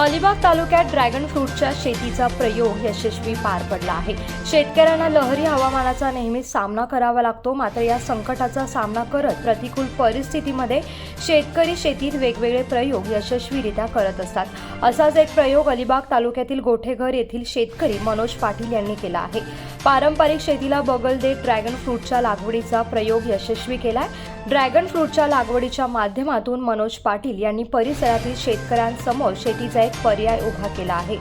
अलिबाग तालुक्यात ड्रॅगन फ्रूटच्या शेतीचा प्रयोग यशस्वी पार पडला आहे. शेतकऱ्यांना लहरी हवामानाचा नेहमीच सामना करावा लागतो मात्र या संकटाचा सामना करत प्रतिकूल परिस्थितीमध्ये शेतकरी शेतीत वेगवेगळे प्रयोग यशस्वीरित्या करत असतात. असाच एक प्रयोग अलिबाग तालुक्यातील गोठेघर येथील शेतकरी मनोज पाटील यांनी केला आहे. पारंपरिक शेतीला बगल देत ड्रॅगन फ्रूटच्या लागवडीचा प्रयोग यशस्वी केलाय. ड्रॅगन फ्रूटच्या लागवडीच्या माध्यमातून मनोज पाटील यांनी परिसरातील शेतकऱ्यांसमोर शेतीचा एक पर्याय उभा केला आहे.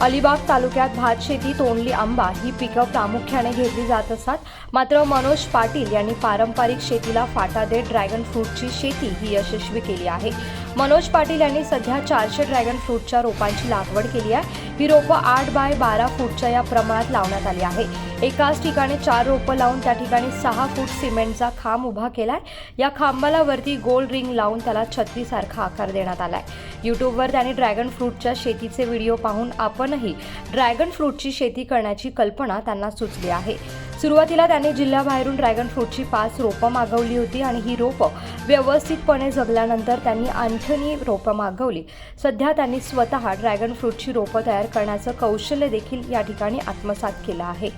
अलिबाग तालुक्यात भात शेती तोंडली आंबा ही पिकं प्रामुख्याने घेतली जात असतात मात्र मनोज पाटील यांनी पारंपरिक शेतीला फाटा देत ड्रॅगन फ्रूटची शेती ही यशस्वी केली आहे. मनोज पाटील यांनी सध्या चारशे ड्रॅगन फ्रूटच्या रोपांची लागवड केली आहे. ही रोपं आठ बाय बारा फूटच्या या प्रमाणात लावण्यात आली आहे. एकाच ठिकाणी चार रोपं लावून त्या ठिकाणी सहा फूट सिमेंटचा खांब उभा केलाय. या खांबाला वरती गोल रिंग लावून त्याला छत्रीसारखा आकार देण्यात आलाय. युट्यूबवर त्यांनी ड्रॅगन फ्रूटच्या शेतीचे व्हिडिओ पाहून आपणही ड्रॅगन फ्रूटची शेती करण्याची कल्पना त्यांना सुचली आहे. सुरुवातीला त्यांनी जिल्ह्याबाहेरून ड्रॅगन फ्रूटची पाच रोपं मागवली होती आणि ही रोपं व्यवस्थितपणे जगल्यानंतर त्यांनी आणखीनही रोपं मागवली. सध्या त्यांनी स्वतः ड्रॅगन फ्रूटची रोपं तयार करण्याचं कौशल्य देखील या ठिकाणी आत्मसात केलं आहे.